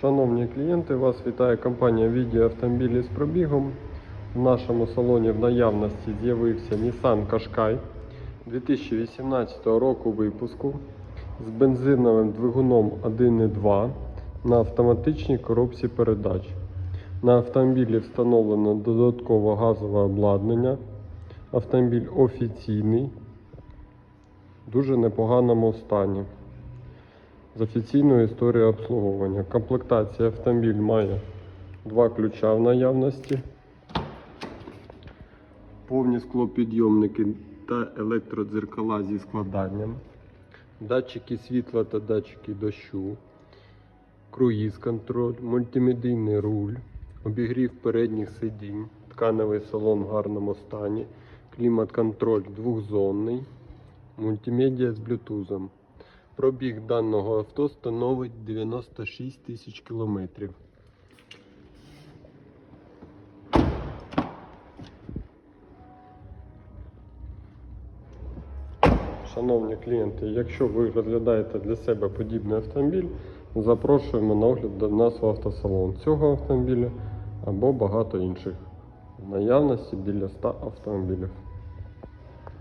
Шановні клієнти, вас вітає компанія Відео автомобілі з пробігом. В нашому салоні в наявності з'явився Nissan Qashqai 2018 року випуску з бензиновим двигуном 1.2 на автоматичній коробці передач. На автомобілі встановлено додаткове газове обладнання. Автомобіль офіційний, в дуже непоганому стані з офіційною історією обслуговування. Комплектація автомобіль має два ключа в наявності, повні склопідйомники та електродзеркала зі складанням, датчики світла та датчики дощу, круїз-контроль, мультимедійний руль, обігрів передніх сидінь, тканевий салон в гарному стані, клімат-контроль двохзонний, мультимедіа з блютузом. Пробіг даного авто становить 96 тисяч кілометрів. Шановні клієнти, якщо ви розглядаєте для себе подібний автомобіль, запрошуємо на огляд до нас в автосалон цього автомобіля або багато інших. В наявності біля 100 автомобілів.